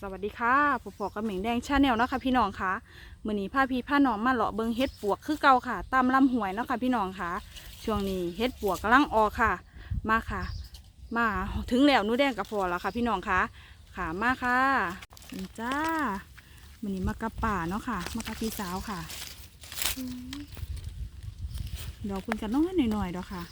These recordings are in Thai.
สวัสดีค่ะผมปอกับเหม่งแดงชาแนลเนาะค่ะพี่น้องค่ะมือนี้พาพี่พานองมาเลาะเบิงเฮ็ดปวกคือเก่าค่ะ ตามลำห้วยเนาะค่ะพี่น้องค่ะ ช่วงนี้เฮ็ดปวกกำลังออกค่ะ มาค่ะ มาถึงแล้วนูแดงกับพอแล้วค่ะ พี่น้องค่ะค่ะมาค่ะนี่จ้ามือนี้มากับป่าเนาะค่ะ มากับพี่สาวค่ะอืมดอกเพิ่นกันน้อยหน่อยๆดอกค่ะ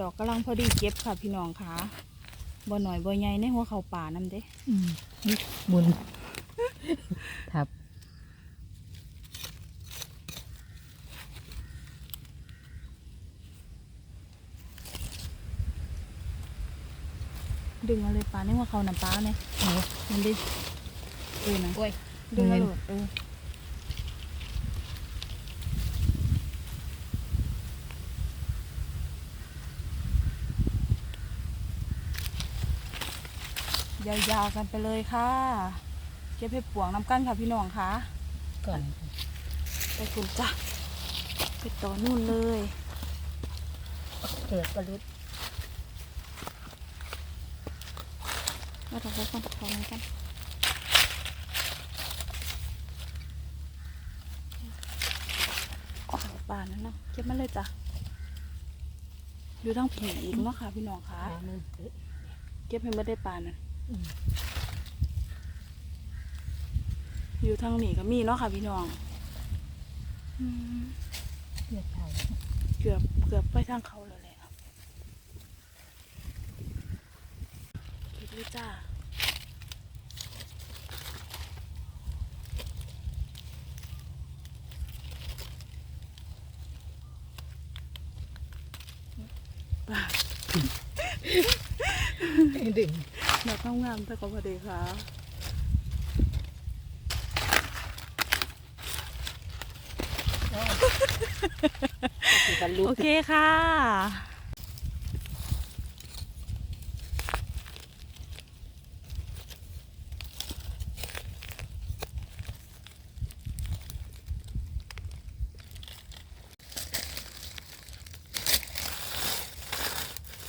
ดอกกำลังพอดีเก็บค่ะพี่น้องค่ะบ่หน่อยบ่ใหญ่ในหัวเขาป่านำเด้อืมนี่บุญครับดึงเอาเลยป่าในหัวเขาน้ำปลาเนี่ยโอ้มันดิเออนะโอ้ยดึงเอาเงินโหลดเออ ยาวๆกันไปเลยค่ะ เก็บเห็ดปวงน้ำกันค่ะพี่น้องค่ะก่อนไปคุณจ้ะไปต่อนู่นเลยเกิดประลุดมาต่อไปคนทองกันป่านนั้นเนาะเก็บมาเลยจ้ะอยู่ทั้งผีอีกเนาะค่ะพี่น้องค่ะขามันเอ้ยเก็บให้ไม่ได้ปานนะ อยู่ทางนี้ก็มีเนาะค่ะ พี่น้องเลือดไทยเกือบเกือบไปทางเขาแล้วแหละเก็บเลยจ้าป่าดึง อยากทำงานแต่ก็พอดีค่ะคือประลุโอดเคค่ะ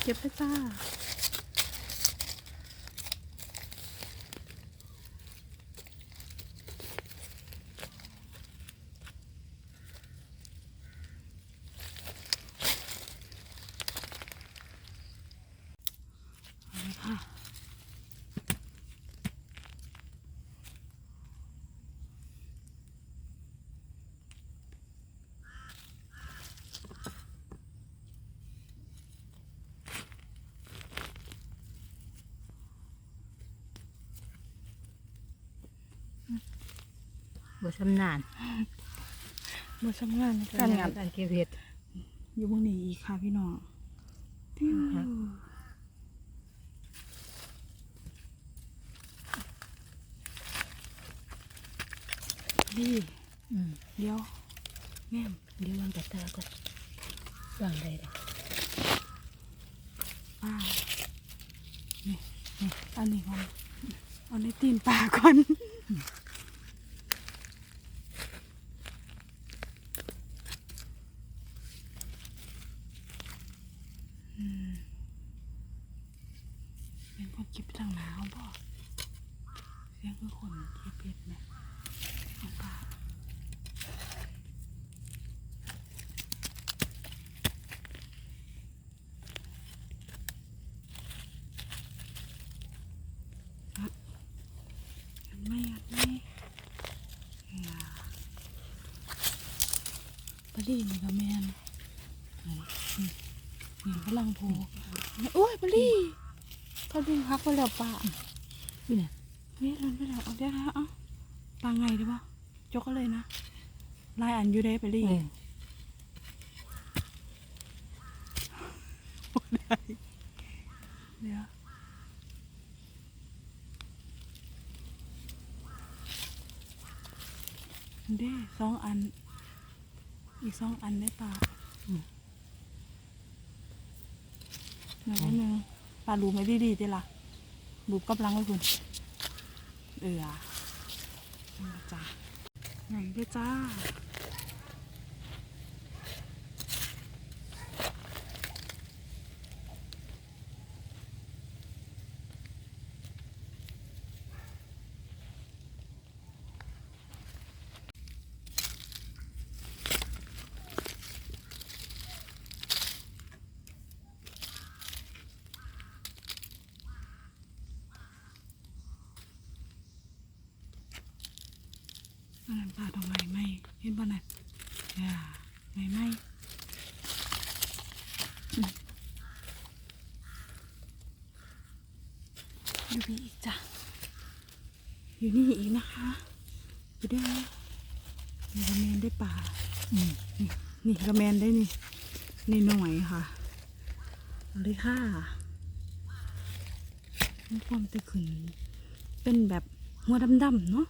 เก็บให้จ้าเอา บ่ชำนาญมาทำงานในการงานการเก็บเห็ดอยู่บนนี้อีกค่ะพี่น้องติ้วครับนี่อืมเดี๋ยว แม่มเดี๋ยววางกระตาก่อนวางได้เลยป้านี่นี่อันนี้ก่อนเอาในตีนปลาก่อน อืมเป็นคนคิดทางหนาวบ่เสียงคือคนคิดเพชรไหมเอาปลาอันไม่อันไม่อย่าปลาดีนี่ก็แม่นนี่นี่ นี่กำลังโผล่โอ้ยปลาดีเขาดึงพักไปแล้วป่านี่น่ะเฮ้ยลันไปแล้วเอาได้แล้วเอาปางไงดีป่ะจกก็เลยนะลายอันอยู่ได้ไปรีเออเดี๋ยวเด้สองอัน อีกสองอันได้ป่ะ หน่อยหนึงปลารูไม่ดีๆจ้ะล่ะรูกำลังไว้คุณเอือจ้าใหญ่ด้วยจ้า อันนั้นปลาดอกไม้ไหมเห็นป่ะน่ะอย่าไม่ไหมอืมอยู่นี่อีกจ้ะอยู่นี่อีกนะคะอยู่ได้นี่กระแมนได้ป่าอืมนี่นี่กระแมนได้นี่นี่หน่อยค่ะเอาเลยค่ะมันความจะขึ้นเป็นแบบหัวดำๆเนาะ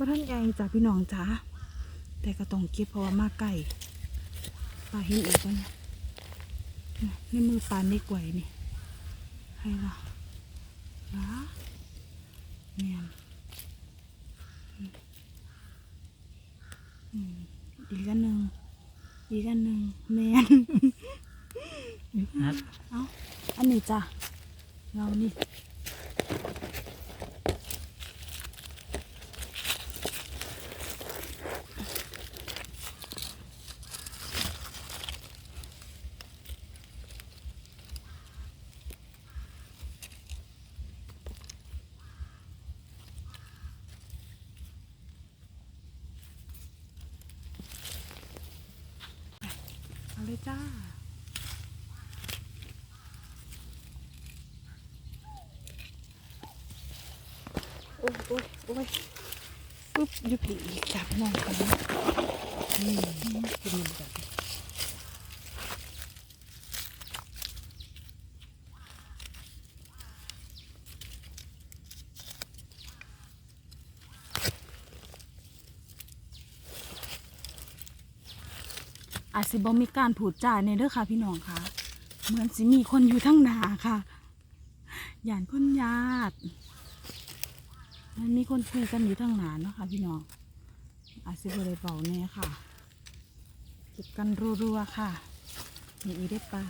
บ้านใหญ่จ้ะพี่น้องจ๋าแต่ก็ต้องเก็บเพราะว่ามาไก่ปลาเห็นอีกแล้วเนี่ยนี่มือปลาในกวยนี่ให้ละละเนียนอืมอืมอีกอันหนึ่งอีกอันหนึ่งแมนครับเอาอันนี้จ้ะเรานี่ เลยจ้า โอ้ยโอ้ยโอ้ยปุ๊บยุบอีกจับมองกันนี่เป็นมันแบ สิบ่มีการผูดจ่ายในเด้อค่ะ พี่น้องค่ะ เหมือนสิมีคนอยู่ทั้งหนาค่ะหย่านคนญาติมันมีคนคุยกันอยู่ทั้งหนาเนาะค่ะ พี่น้องอาจสิบ่ได้เบาแน่ค่ะเก็บกันรัวๆค่ะนี่อีได้ปลา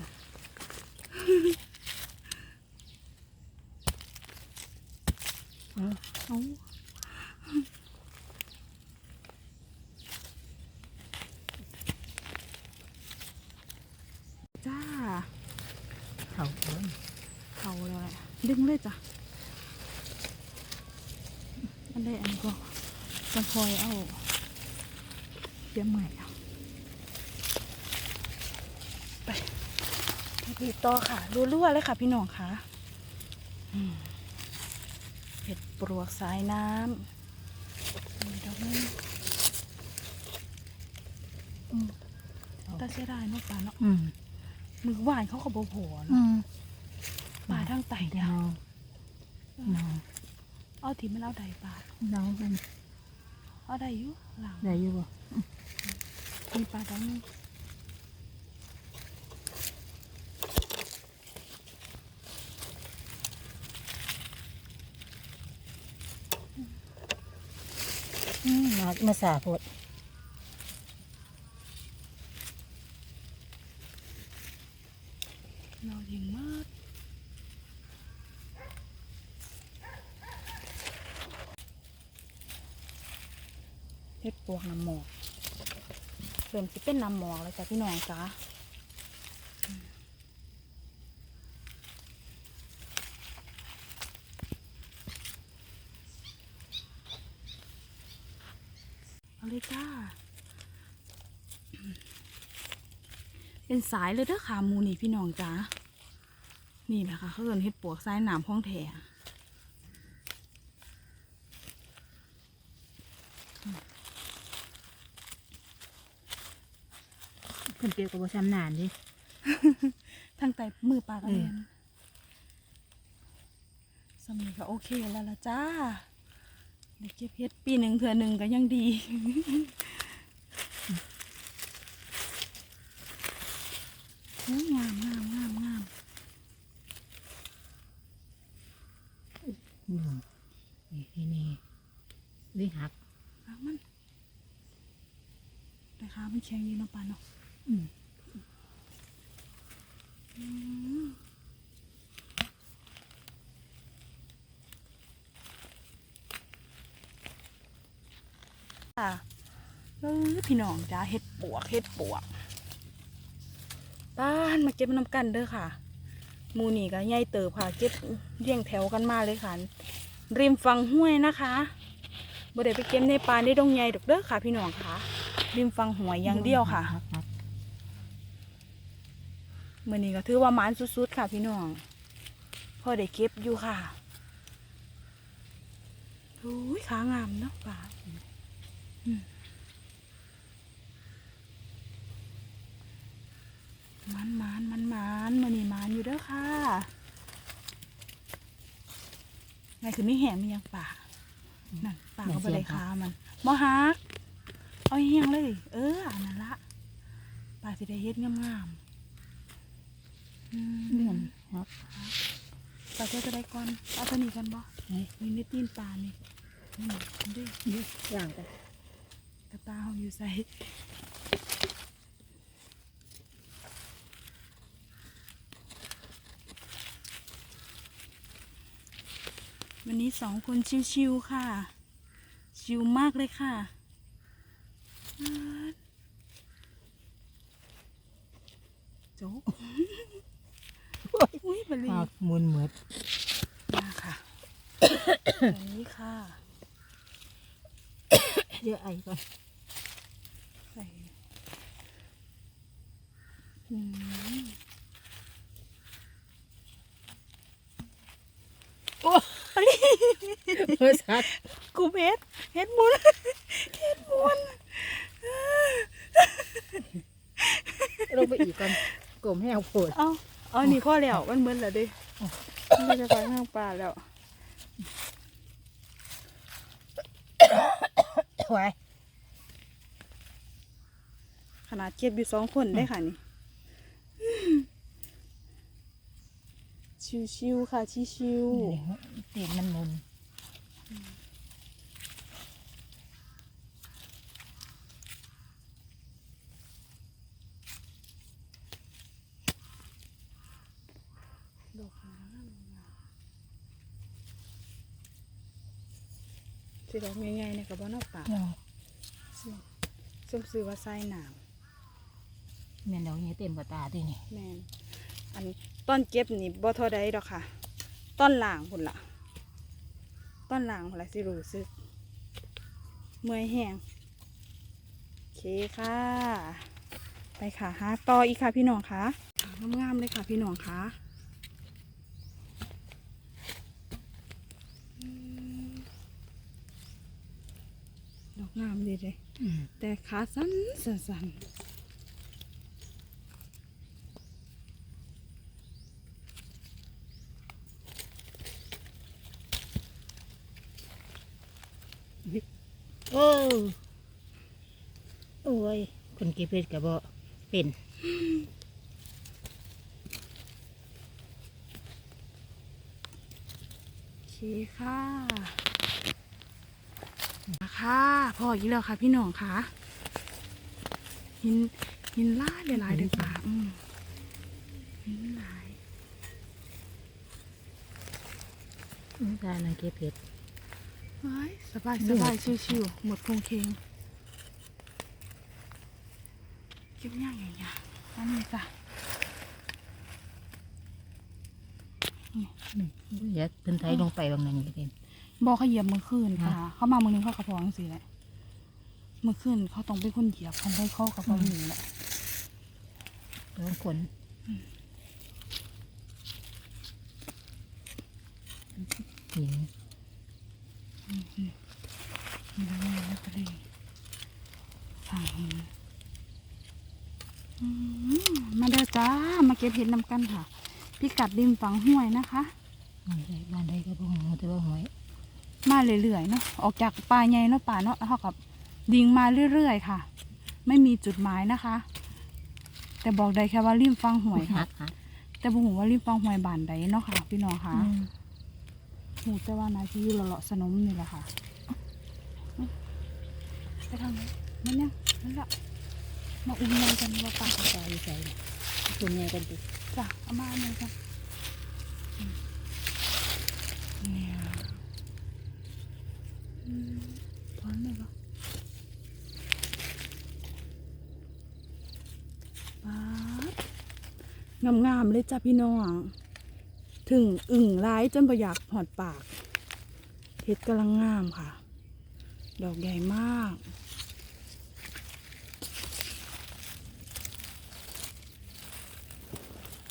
เอ้าเอาจ้า เขาเอ้ยเขาแล้วแหละดึงเลยจ้ะอันใดอันก็จะคอยเอาเดี๋ยวใหม่เอาไปดีต่อค่ะรัวๆเลยค่ะ พี่น้องค่ะอืมเห็ดปลวกสายน้ำมีดอกนึงอืมแตาเสียดายเนาะป่าเนาะอื มมือหวานเขาก็บ่โผล่อืเนาะมป่าทั้งไตเดี๋เดียยววน้องเอาทีมันเอาใดป่าน้องมันเอาใดอยู่หลังได้อยู่บ่มีปลาดองนึงอืมมามาสาพด เราเย็นมากเฮ็ดปวกน้ำหมอกเริ่มสิเป็ นำหมอกแล้วจ้ะพี่น้องจ้าเอาเลยจ้า เป็นสายเลยเด้อขามูนี่พี่น้องจ้านี่แหละค่ะเขาเอินเฮ็ดปวกสายหนามพ้องแถ คนเกี่ยวกับบ่ชำนานดิทั้งแต่มือปลากระเรียนสมีก็โอเคแล้วละจ้าเด็กเก็บเพชรปีหนึ่งเถื่อหนึ่งก็ยังดี งามงามงามงามนี่นี่นี่หักมันแต่ขาไม่แข็งดีเนาะปานเนาะ ค่ะเออพี่น้องจ้าเห็ดปวกเห็ดปวกป้านมาเก็บน้ำกันเด้อค่ะมูนี่ก็ใหญ่เติบค่ะ เก็บเรียงแถวกันมาเลยค่ะ ริมฝั่งห้วยนะคะบ่ได้ไปเก็บในป่าในดงใหญ่ดอกเด้อค่ะ พี่น้องค่ะ ริมฝั่งห้วยอย่างเดียวค่ะ มื่อนี้ก็ถือว่าหมานสุดๆค่ะพี่น้องพอได้เก็บอยู่ค่ะโอ้ยขางามเนาะป่าอืมมันมันมันมันมื่อนี้มันอยู่เด้อค่ะไงคือไม่แห้งมียังป่านั่นป่าก็บ่ได้ขามันบ่ฮัก เอาแห้งเลย เอออันนั้นละป่าสิได้เฮ็ดงามๆอืม เลื่อนหักปลาเจ้าจะได้ก่อนเอาตัวนี้กันบ่ไหนมีในตีนปลานี่นี่ดูดินี่ย่างกันกระตาเขาอยู่ใส่วันนี้สองคนชิวๆค่ะ ชิวมากเลยค่ะอ่าโจ๊ก อุ้ยบลีหักมุนเหมือดมาค่ะอันนี้ค่ะเยอะไอ้ก่อนใส่อืมโอ้เฮ้ยสักกูเม็ดเฮ็ดมุนเฮ็ดมุนลงไปอีกก่อนกลมให้เอาโผดเอา เอานี่พ่อแล้วมันเหมือนแล้วดิมันจะไปข้างปลาแล้วไว้ขนาดเก็บอยู่สองคนได้ค่ะนี่ ชิวๆค่ะ ชิวเตียนมันมุน ๆดอกไม้สิ ดอกใหญ่ๆเนี่ยกับบ้านนอกป่าเนาะส้มซื้อว่าไส้หนามแม่นดอกนี้เต็มกระตาด้วยนี่แมนอันต้นเก็บนี่บ่เท่าใดดอกค่ะ ต้นหลางพุ่นละต้นหลางพุ่นละสิรู้สึก เมื่อยแห้งโอเคค่ะ ไปค่ะหาต่ออีกค่ะพี่น้องค่ะงามๆเลยค่ะพี่น้องค่ะอืมดอก งามดีเลยอืมแต่ขาสั้นสั่นสั่นๆโอ้โอ้ย คนเก็บเพชรกับบ่เป็นโอเคค่ะมา ค่ะพออีกแล้วค่ะ พี่น้องค่ะ หินหินลายหลายๆเด็กป่าอืมหินหลายไม่ได้นะเก็บเพชรเฮ้ยสบายสบายชิวๆหมดโครงเคงเก็บย่างอย่างอย่างอันนี้จ้ะเดี๋ยวเพิ่นไทยลงไปบางนั้นก็เป็น บอกเขาเหยียบเมื่อคืนค่ะฮะเขามาเมื่อนึงเขากระพองสิแหละเมื่อคืนเขาต้องเป็นคนเหยียบคันได้เข้ากระพองหนีแหละต้องคนหินมีแล้วมีแล้วก็เลยสั่งเห็นอืมมาเด้อจ้า มาเก็บเห็ดนำกันค่ะ พิกัดริมฝั่งห้วยนะคะมันได้บ้านใดก็บ่ฮู้แต่ว่าหวย มาเรื่อยๆเนาะออกจากป่าใหญ่เนาะป่าเนาะเท่ากับดิ่งมาเรื่อยๆค่ะ ไม่มีจุดหมายนะคะ แต่บอกได้แค่ว่าริมฝั่งห้วยหัค่ะกหักแต่บ่ฮู้ว่าริมฝั่งห้วยบ้านใดเนาะค่ะ พี่น้องค่ะอืมหูแต่ว่านายที่อยู่เลาะๆสนมนี่แหละค่ะไปทางไหนมันยังนั่นแหละมาอุ้มนายกันว่าปากตายอยู่ใส่เนี่ยคุณแม่กันติจ้ะเอามาอันหนึงกัน เลยจ้ะพี่น้อง ถึงอึ่งร้ายจนประยากหอดปากเห็ดกำลังงามค่ะ ดอกใหญ่มาก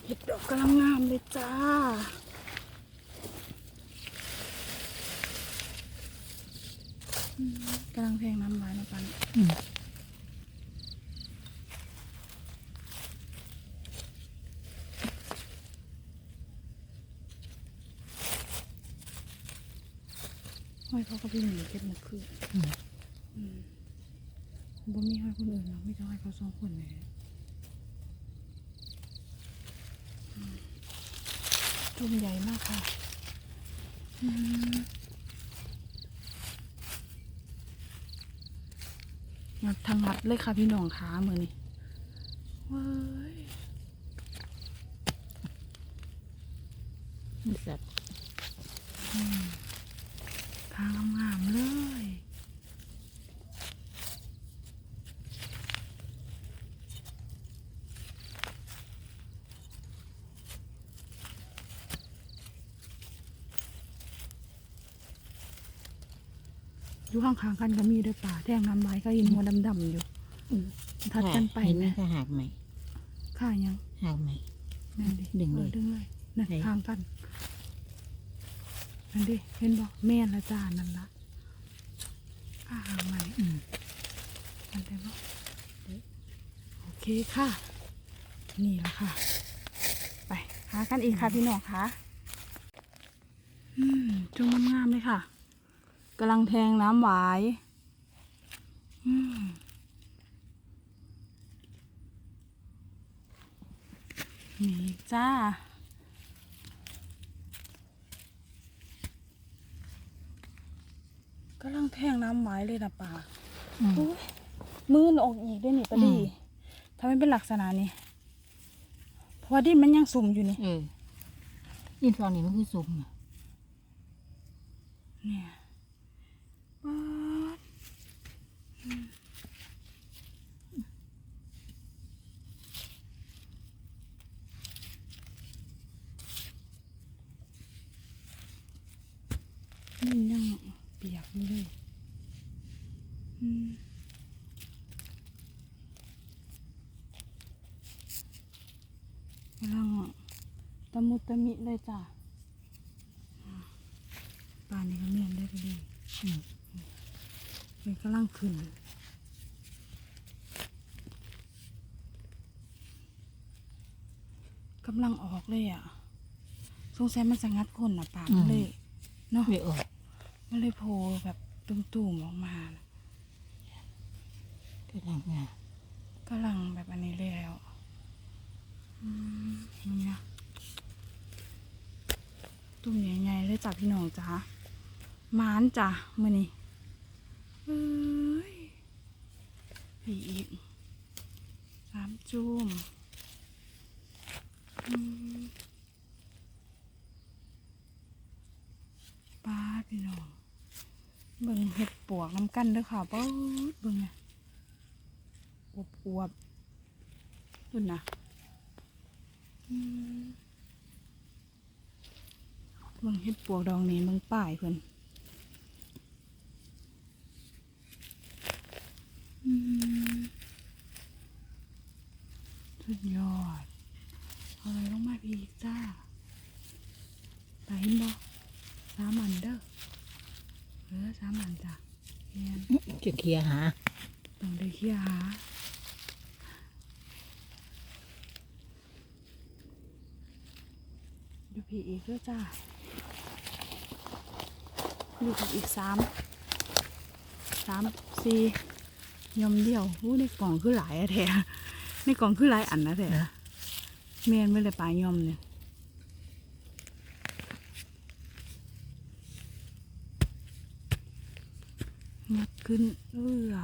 เห็ดดอกกำลังงามเลยจ้ากำลังแพงน้ำลายนะปัน อืม ห้อย เขาก็พี่หนีเก็บหมดคือบ่มีให้คนอื่นหรอกไม่ต้องให้เขาสองคนเลยอืมต้นใหญ่มากค่ะมงัดทางงัดเลยค่ะพี่น้องขามือนี่ว้ยนสัตว์ ทางงามๆเลยอยู่ข้างๆกันก็มีด้วยป่าแท่งน้ำไม้ก็ยินหัวดำๆอยู่อืมทัดกันไปเห็นไหมนะถ้าหักไหมข้ายังหักไหมนั่นดิดึงเลยออดึงเลยนั่นไหนทางกัน นั่นดิเห็นบอกแม่นละจานนั่นละข้าหางใหม่อืมมันได้บอกโอเคค่ะ นี่แหละค่ะ ไปหากันอีกค่ะพี่น้องคะอืมจุงงามๆเลยค่ะกำลังแทงน้ำหวายอืมนี่จ้า กำลังแทงน้ำหวายเลยนะป่าอืมอุ๊ยมือนออกอีกด้วยนี่ปะดีอืมทำให้เป็นลักษณะนี้เพราะว่าดินมันยังสุ่มอยู่นี่เออยินฟองนี่มันคือสุ่มอะเนี่ยป๊าดอืมมันยังเปียกอยู่เลยอืมกำลังตะมุตะมิเลยจ้ะอืมป่านนี้ก็เมียนได้พอดี อืม มันกำลัง ขึ้น กำลังออกเลยอะ สงสัยมันจะงัดคนอะปากมันเลยเนาะไม่ออกมันเลยโผล่แบบตุ่มๆออกมาน่ะกำลังงามกำลังแบบอันนี้เลยแล้วอืมนี่นะตุ่มใหญ่ๆเลยจ้ะพี่น้องจ้ะหมานจ้ะมือนี่ เอ้ยพี่อีกสามจุ่มป้าพี่น้องเบิ่งเห็ดปวกน้ำกันเด้อค่ะป๊าดเบิ่งไงอวบอวบดูนะอืมมึงเฮ็ดปวกดองนี้มึงป่ายเพิ่นอืม สุดยอด เอาอะไรลงมาพี่อีกจ้าไปเห็นบ่สามอันเด้อเออสามอันจ้ะเนียนจะเคลียร์หาต้องได้เคลียร์หาดูพี่อีกด้วยจ้าดูพี่อีกสามสามสี่ ยอมเดียวอู้ในกล่องคือหลายอะแท้ในกล่องคือหลายอันนะแท้เมียนไม่เลยปลายยอมเนี่ยงัดขึ้นเอื้อ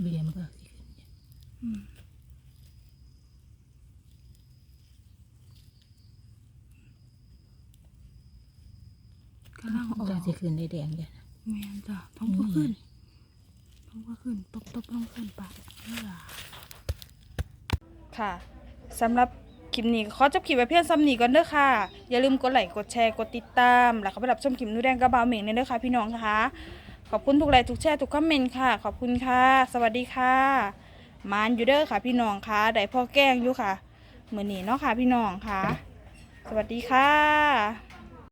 เบียร์มันก็สิขึ้นเนี่ย กำลังออก จะ สิขึ้นได้แดงเลยนะแม่นจ้ะท้องก็ขึ้นท้องก็ขึ้นตบตบลงขึ้นปะเอื้อค่ะสำหรับคลิปนี้ขอจบคลิปไว้เพียงซ้ำนี้ก่อนเด้อค่ะ อย่าลืมกดไลค์กดแชร์กดติดตามแล้วก็ไปรับชมคลิปนูแดงกระบาวเหม่งในเด้อค่ะพี่น้องค่ะ ขอบคุณทุกไลค์ทุกแชร์ทุกคอมเมนต์ค่ะ ขอบคุณค่ะ สวัสดีค่ะมานอยู่เด้อค่ะ พี่น้องค่ะได้พ่อแกล้งอยู่ค่ะเหมือนี้เนาะค่ะพี่น้องค่ะ สวัสดีค่ะ